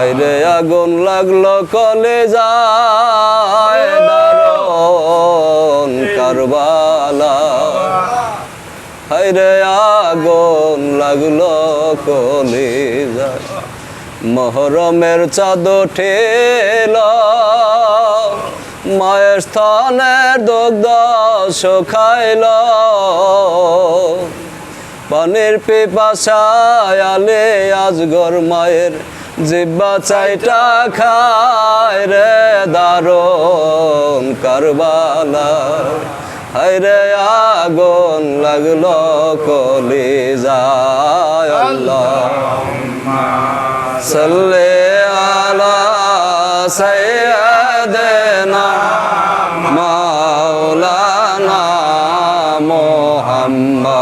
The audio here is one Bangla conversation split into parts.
হাইরে আগুন লাগল কলে যায় কারবালা। হাইরে আগুন লাগল কলে যায় মহরমের চাঁদ ঠেল মায়ের স্থানের দগ্ধ শুকাইল। পানির পেপাশায় আলে আজগর মায়ের। জিব্বা চাইটা খায় রে দারুণ কারবালা। হায় রে আগুন লাগল কলি যায় আল্লাহ আলা সাইয়্যিদিনা মাওলানা মুহাম্মদ।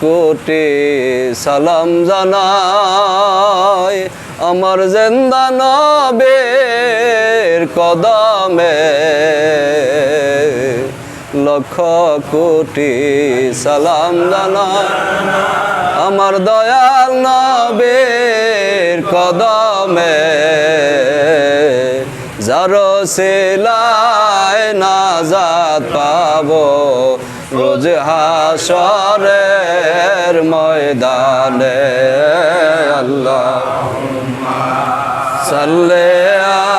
কোটি সালাম জানাই আমার জেন্দা নবের কদমে। লক্ষ কোটি সালাম জানাই আমার দয়াল নবের কদমে। যারো সেলাই নাজাত পাবো রোজ হাসরের ময়দানে আল্লাহ সাল্লে আলা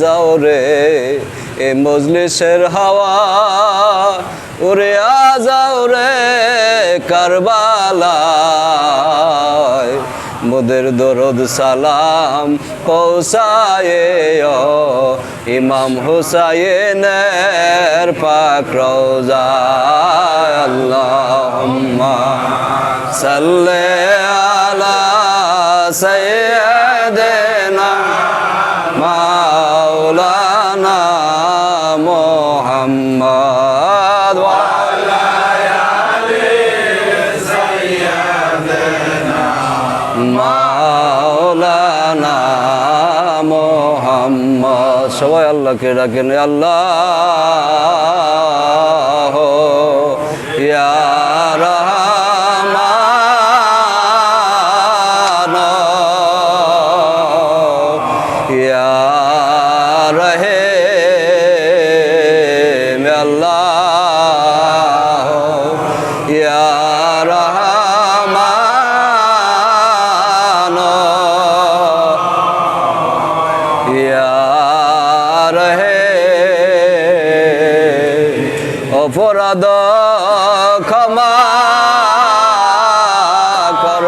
যাও রে, এ মজলিসের হাওয়া উড়িয়া যাও রে কারবালা মোদের দরদ সালাম পৌঁছায়ে ইমাম হুসাইনের পাক রওজা। আল্লাহুম্মা সাল্লি আলা সাইয়্যিদিনা মাওলানা মোহাম্মদ। সবাই আল্লাহকে ডাকেন আল্লাহ! অপরাধ ক্ষমা কর।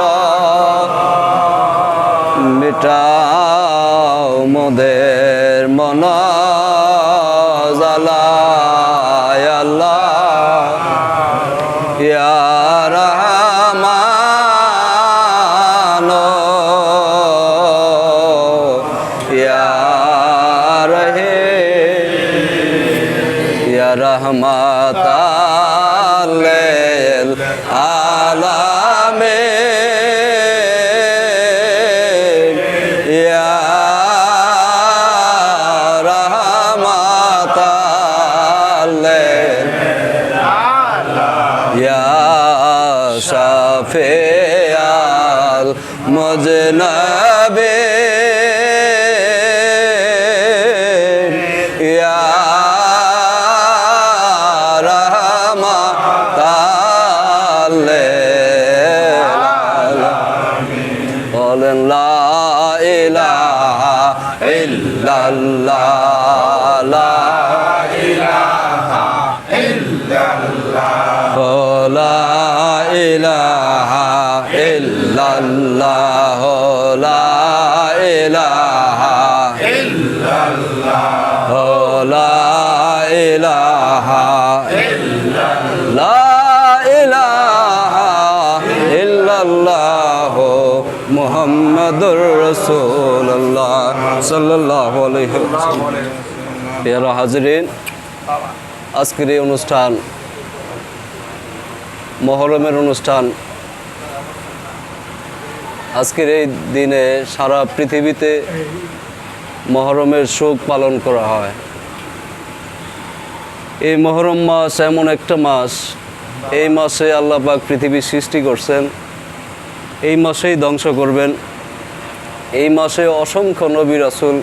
মিটাও মোদের মন জালায় ইল্লাল্লাহ মুহাম্মাদুর রাসূলুল্লাহ সাল্লাল্লাহু আলাইহি হাজরিন, আজকের এই অনুষ্ঠান, মহরমের অনুষ্ঠান, আজকের এই দিনে সারা পৃথিবীতে মহরমের শোক পালন করা হয়। এই মহরম মাস এমন একটা মাস, এই মাসে আল্লাহ পাক পৃথিবী সৃষ্টি করছেন। এই মাসেই ধ্বংস করবেন। এই মাসে অসংখ্য নবী রাসূল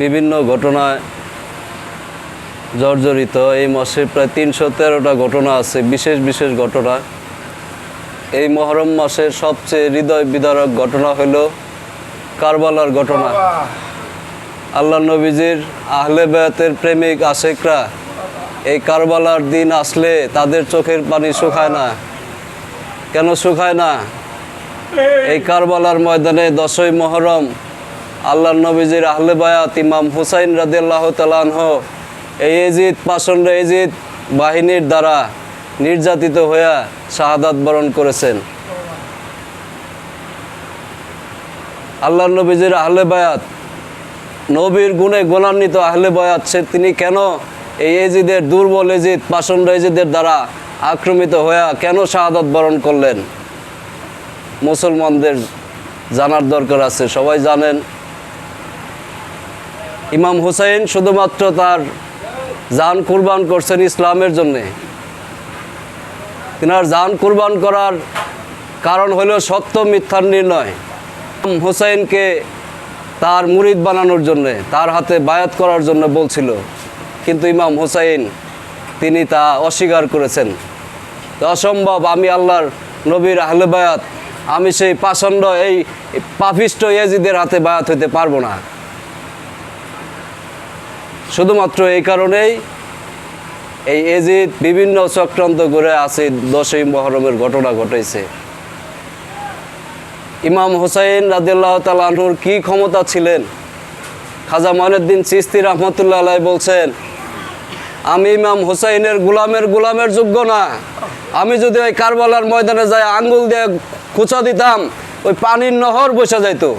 বিভিন্ন ঘটনায় জর্জরিত। এই মাসে প্রায় তিনশো তেরোটা ঘটনা আছে, বিশেষ বিশেষ ঘটনা। এই মহরম মাসের সবচেয়ে হৃদয় বিদারক ঘটনা হলো কারবালার ঘটনা। আল্লাহ নবীজির আহলে বেয়াতের প্রেমিক আশেকরা, এই কারবালার দিন আসলে তাদের চোখের পানি শুকায় না। কেন শুকায় না? এই কারবালার ময়দানে দশই মহরম আল্লাহ নবীজির আহলে বায়াত ইমাম হুসাইন রাদিল্লাহ তালানহ এই এজিদ, পাষণ্ড এজিদ বাহিনীর দ্বারা নির্যাতিত হইয়া শাহাদাত বরণ করেছেন। আল্লাহ নবীজির আহলে বায়াত, নবীর গুণে গুণান্বিত আহলে বয়াত, সে তিনি কেন এই এজিদের দুর্বল এজিদ, পাষণ্ড এজিদের দ্বারা আক্রমিত হইয়া কেন শাহাদত বরণ করলেন? মুসলমানদের জানার দরকার আছে। সবাই জানেন, ইমাম হুসাইন শুধুমাত্র তার জান কুরবান করছেন ইসলামের জন্যে। তিনার জান কুরবান করার কারণ হলো সত্য মিথ্যার নির্ণয়। ইমাম হুসাইনকে তার মুরিদ বানানোর জন্যে, তার হাতে বায়াত করার জন্য বলছিল। কিন্তু ইমাম হুসাইন, তিনি তা অস্বীকার করেছেন। অসম্ভব, আমি আল্লাহর নবীর আহলে বায়াত আমি সেই পাষণ্ড, এই পাপিষ্ট ইয়াজিদের হাতে বায়াত হইতে পারব না। শুধুমাত্র এই কারণেই এই এজিদ বিভিন্ন চক্রান্ত করে আছে দশই মহরমের ঘটনা ঘটেছে ইমাম হুসাইন রাদিল্লাহ তালাহুর কি ক্ষমতা ছিলেন? খাজা ময়নুদ্দিন চিস্তি রহমতুল্লাহ বলছেন, আমি ইমাম হুসাইনের গুলামের গুলামের যোগ্য না। আমি যদি ওই কারবালার ময়দানে যাই, আঙ্গুল দিয়ে খুচা দিতাম, ওই পানির নহর বসে যাইতো।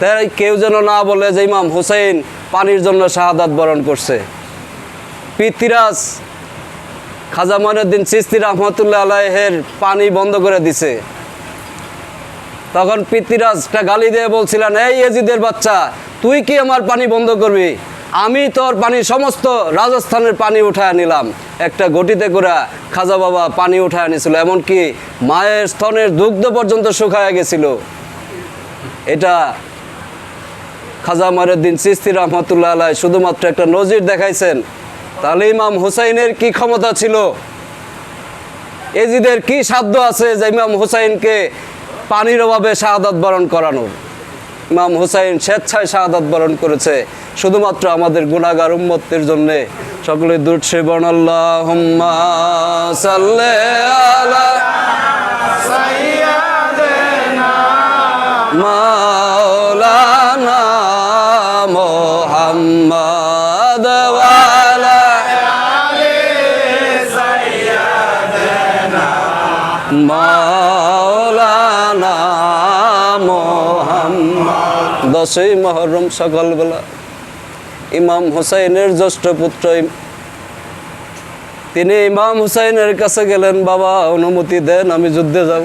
তাই কেউ যেন না বলে যে ইমাম হুসাইন পানির জন্য শাহাদাত বরণ করছে। পিতৃরাজ খাজা ময়নুদ্দিন চিস্তি রহমতুল্লাহ আলাইহের পানি বন্ধ করে দিছে। তখন পিতৃরাজটা গালি দিয়ে বলছিলেন, এই এজিদের বাচ্চা, তুই কি আমার পানি বন্ধ করবি? আমি তোর পানি সমস্ত রাজস্থানের পানি উঠায় নিলাম। একটা গটিতে করে খাজা বাবা পানি উঠায় নিছিল, এমনকি মায়ের স্তনের দুগ্ধ পর্যন্ত শুকায় গেছিল। এটা খাজা মারুদ্দিন চিস্তি রহমতুল্লাহ আলাই শুধুমাত্র একটা নজির দেখাইছেন। তাহলে ইমাম হুসাইনের কি ক্ষমতা ছিল? এজিদের কি সাধ্য আছে যে ইমাম হুসাইনকে পানির অভাবে শাহাদাত বরণ করানোর? ইমাম হুসাইন স্বেচ্ছায় শাহাদাত বরণ করেছে। শুধুমাত্র আমাদের গুণাগার উম্মতের জন্যে। সকলে দূর বর্ণাল্লাহ আল্লাহ দশই মহরম সকালবেলা। ইমাম হুসাইনের জ্যেষ্ঠ পুত্র তিনি ইমাম হুসাইনের কাছে গেলেন, বাবা, অনুমতি দেন, আমি যুদ্ধে যাব।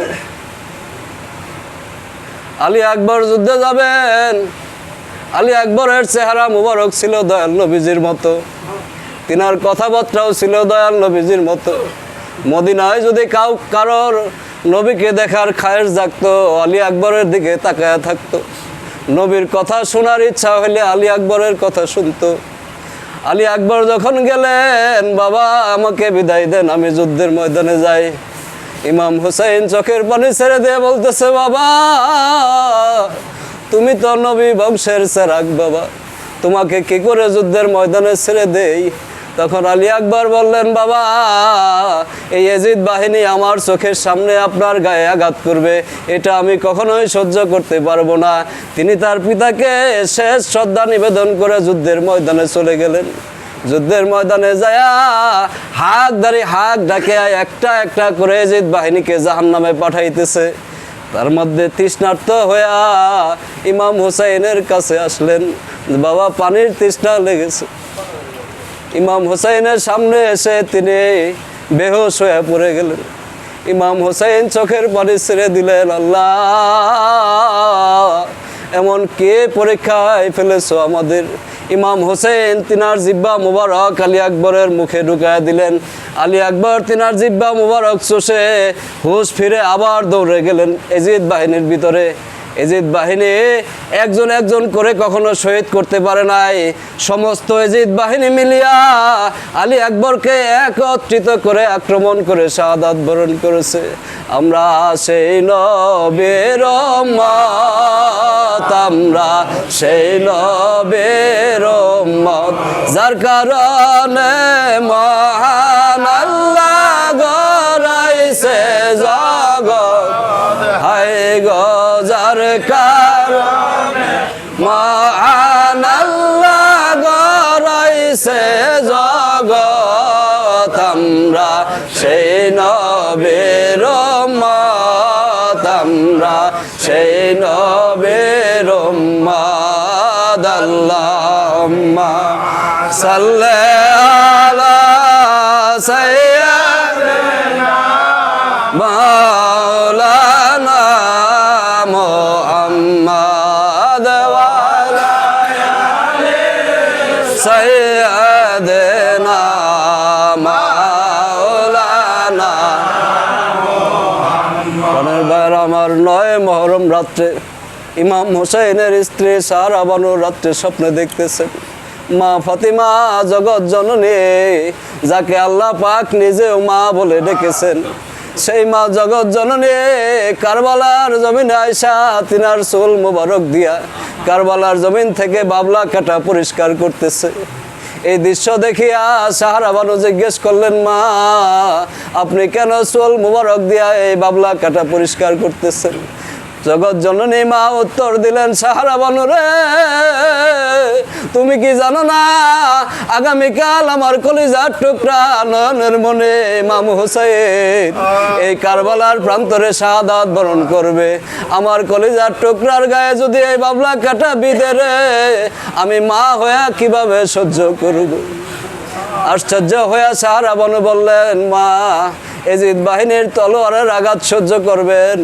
আলী আকবর যুদ্ধে যাবেন। আলী আকবরের চেহারা মুবারক ছিল দয়াল নবীজির মতো। তিনার কথাবার্তাও ছিল দয়াল নবীজির মতো। মদিনায় যদি কাউ কারোর নবীকে দেখার খায়ের জাগতো, আলী আকবরের দিকে তাকায়া থাকতো। নবীর কথা শোনার ইচ্ছা হলে আলী আকবরের কথা শুনতো। আলী আকবর যখন গেলেন, বাবা, আমাকে বিদায় দেন, আমি যুদ্ধের ময়দানে যাই। ইমাম হুসাইন চোখের পানি ছেড়ে দিয়ে বলতেছে, বাবা, তুমি তো নবী বংশের চেরাক বাবা। তোমাকে কি করে যুদ্ধের ময়দানে ছেড়ে দেই? তখন আলী আকবর বললেন, বাবা, এই এজিদ বাহিনী আমার চোখের সামনে আপনার গায়ে আঘাত করবে। এটা আমি কখনোই সহ্য করতে পারব না। তিনি তার পিতাকে শেষ শ্রদ্ধা নিবেদন করে যুদ্ধের ময়দানে চলে গেলেন। যুদ্ধের ময়দানে যায়া হাক দাঁড়ি হাক ডাকে একটা একটা করে এজিদ বাহিনীকে জাহান নামে পাঠাইতেছে। তার মধ্যে তৃষ্ণার্ত হইয়া ইমাম হুসাইনের কাছে আসলেন, বাবা, পানির তৃষ্ণা লেগেছে। ইমাম হুসাইনের সামনে এসে তিনি বেহোশ হয়ে পড়ে গেলেন। ইমাম হুসাইন চোখের পানি ছেড়ে দিলেন, আল্লাহ, এমন কে পরীক্ষায় ফেলেছো আমাদের? ইমাম হোসেন তিনার জিব্বা মুবারক আলী আকবরের মুখে ঢুকায় দিলেন। আলী আকবর তিনার জিব্বা মুবারক চষে হুশ ফিরে আবার দৌড়ে গেলেন এজিদ বাহিনীর ভিতরে। এজিদ বাহিনী একজন একজন করে কখনো শহীদ করতে পারে নাই। সমস্ত এজিদ বাহিনী মিলিয়া আলী আকবরকে একত্রিত করে আক্রমণ করে শাহাদাত বরণ করেছে। আমরা সেই নবের উম্মত, আমরা সেই নবের উম্মত, যার কারণে মহান কারণে মহান আল্লাহ গড়াইছে জগৎ আমরা সেই নবের আমরা সেই নবের আল্লাহুম্মা সাল্লি আলা সাইয়্যিদিনা মাওলানা রাত্রে ইমাম হোসেনের স্ত্রী সারা বানুর রাত্রে স্বপ্নে দেখতেছেন মা ফাতিমা জগৎ জননী, যাকে আল্লাহ পাক নিজেও মা বলে ডেকেছেন। সেই মা জগৎ জননী কারবালার জমিনে আয়সা তিনার চুল মুবারক দিয়া কারবালার জমিন থেকে বাবলা কাটা পরিষ্কার করতেছে। এই দৃশ্য দেখিয়া সাহারা বানু জিজ্ঞেস করলেন, মা, আপনি কেন চুল মুবারক দিয়া এই বাবলা কাটা পরিষ্কার করতেছেন? জগৎ জননী মা উত্তর দিলেন, সাহারা বানু রে, তুমি কি জানো না, আগামীকাল আমার কলিজার টুকরা নয়নের মনে মামু হোসেন এই কারবালার প্রান্তরে শাহাদাত বরণ করবে। আমার কলিজার টুকরার গায়ে যদি এই বাবলা কাটা বিদে রে, আমি মা হয়ে কীভাবে সহ্য করব? আশ্চর্য হয়ে সাহারা বনু বললেন, মা এজিদ বাহিনীর তলোয়ারের আঘাত সহ্য করবেন।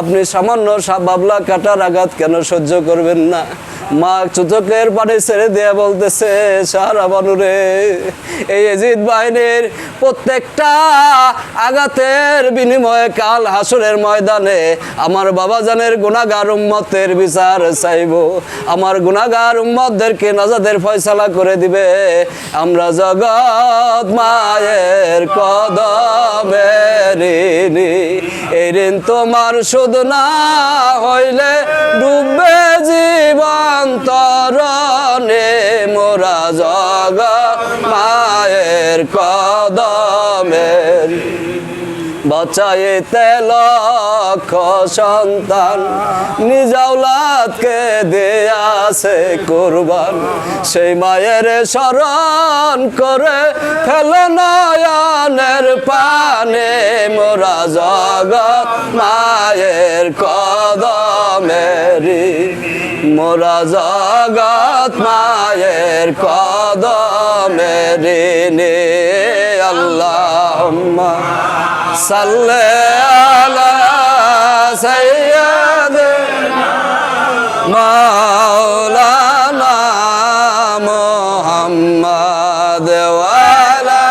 আপনি সামান্য বাবলা কাটার আঘাত কেন সহ্য করবেন না? মা চোখের পানি ছেড়ে দিয়ে বলতেছে সাহারা বানুরে, এই এজিদ বাহিনীর প্রত্যেকটা আঘাতের বিনিময়ে কাল হাসরের ময়দানে আমার বাবা জানের গুণাগার উম্মতের বিচার চাইব আমার গুণাগার উম্মতদেরকে নাজাদের ফয়সালা করে দিবে আমরা জগৎ মায়ের কদমের ঋণী। এই ঋণ তোমার শুধু না হইলে ডুববে জীবন তরণে মোরা জগ মায়ের কদমের। বাঁচাইতে লক্ষ সন্তান নিজাউলাদকে দেয়াছে কুরবান। সেই মায়ের স্মরণ করে ফেল নয়নের পানে মোরা জগৎ মায়ের কদমেরি মোরা জগৎ মায়ের কদমেরি নে আল্লাহুম্মা সাল্লি আলা সাইয়্যিদিনা মাওলানা মুহাম্মদ ওয়ালা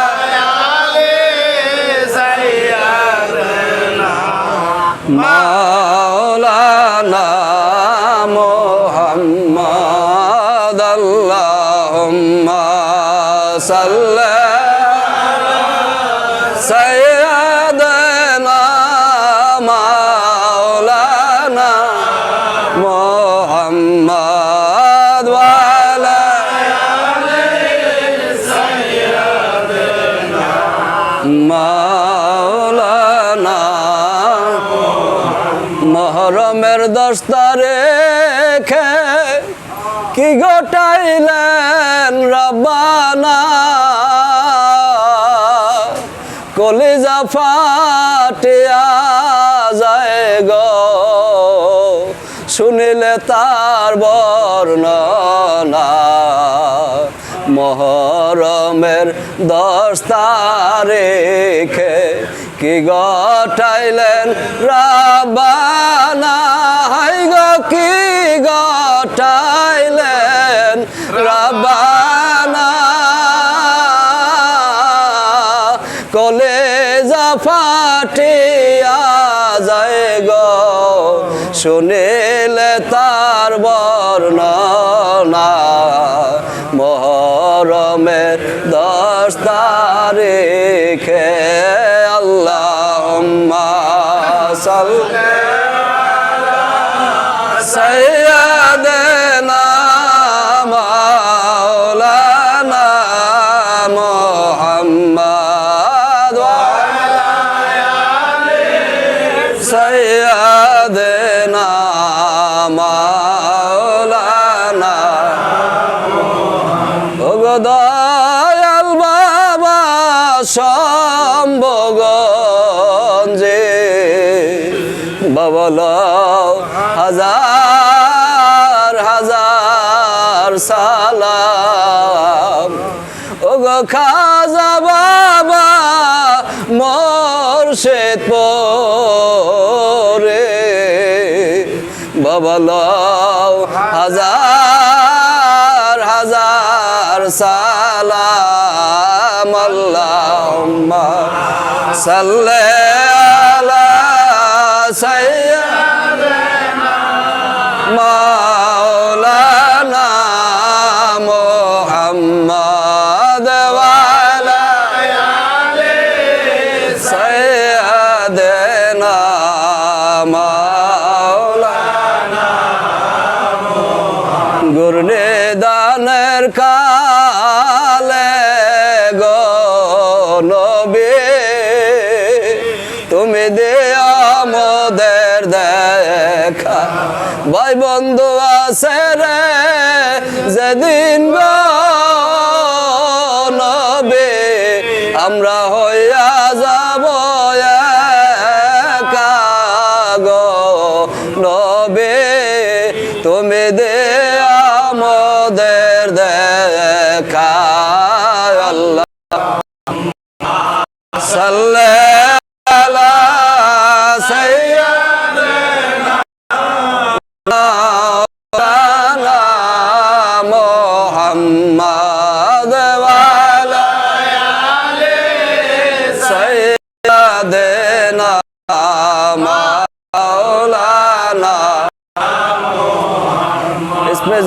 কি গোটাইলেন রব্বানা? কলিজা ফাটিয়া যায় গো। শুনিলে তার বর্ণনা। মহরমের দশ তারিখে কি গটাইলেন রাবানা হাই গো, কি গটাইলেন রাবানা কলে ফাটিয়া যায় গ শুনিলে তার বর্ণনা। মহরমের সৈয়দনা মাওলানা। ওগো দয়াল বাবা সম্ভগঞ্জে বাবল হাজার হাজার সালাম। ওগো খাজা বাবল হাজার হাজার সালাম আল্লাহুম্মা সাল্লি সাইয়্যিদিনা ভাই বন্ধু আছে রে যেদিন নবে আমরা হইয়া যাব।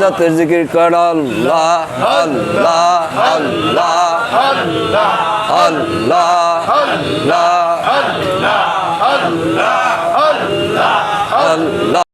হাজাতের জিকির কর আল্লাহ আল্লাহ আল্লাহ আল্লাহ আল্লাহ আল্লাহ আল্লাহ